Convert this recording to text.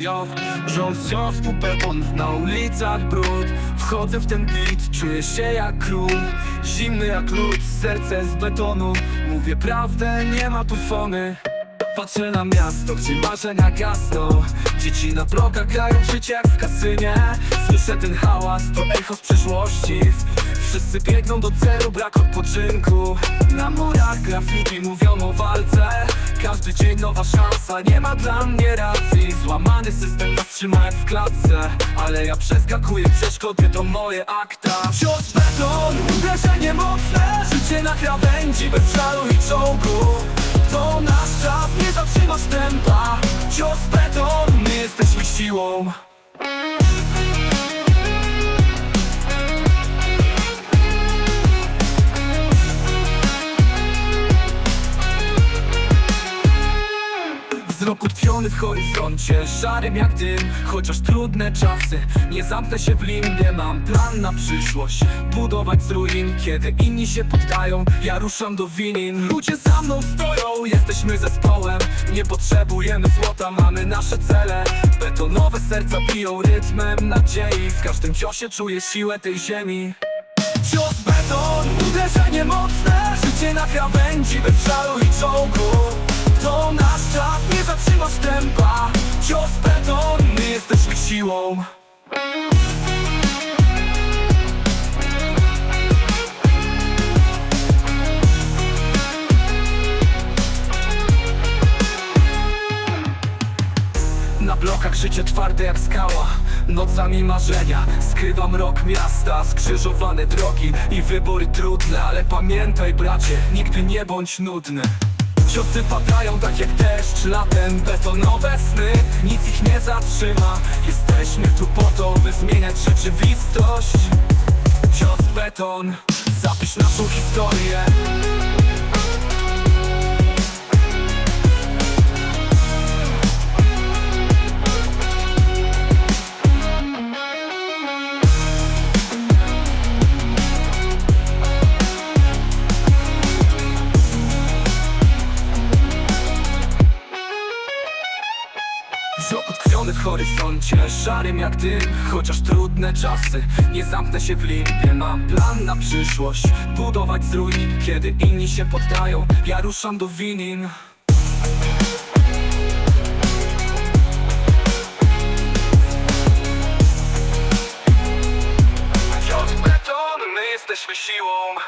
Yo, rząd wciąż pupelon, na ulicach brud. Wchodzę w ten beat, czuję się jak król. Zimny jak lód, serce z betonu. Mówię prawdę, nie ma tu fony Patrzę na miasto, gdzie marzenia gasną. Dzieci na blokach grają życie jak w kasynie. Słyszę ten hałas, to echo z przeszłości. Wszyscy biegną do celu, brak odpoczynku. Na murach graffiti mówią o walce. Każdy dzień nowa szansa, nie ma dla mnie racji. Złamany system nas trzyma jak w klatce Ale ja przeskakuję przeszkody, to moje akta. Cios beton, uderzenie mocne Życie na krawędzi, bez żalu i czołgu Cios beton, my jesteśmy siłą Wzrok utkwiony w horyzoncie, szarym jak dym Chociaż trudne czasy, nie zamknę się w limbie Mam plan na przyszłość, budować z ruin Kiedy inni się poddają, ja ruszam do winin. Ludzie za mną stoją, jesteśmy zespołem. Nie potrzebujemy złota, mamy nasze cele. Betonowe serca biją rytmem nadziei. W każdym ciosie czuję siłę tej ziemi. Cios beton, uderzenie mocne. Życie na krawędzi, bez żalu i czołgu Cios beton, my jesteśmy siłą. Na blokach życie twarde jak skała. Nocami marzenia. Skrywa mrok miasta Skrzyżowane drogi i wybory trudne. Ale pamiętaj bracie, nigdy nie bądź nudny. Ciosy padają tak jak deszcz Latem betonowe sny Jesteśmy tu po to, by zmieniać rzeczywistość. Cios beton Zapisz naszą historię Wzrok utkwiony w horyzoncie, szarym jak dym. Chociaż trudne czasy, nie zamknę się w limbie Mam plan na przyszłość, budować z ruin Kiedy inni się poddają, ja ruszam do winin. Cios beton, my jesteśmy siłą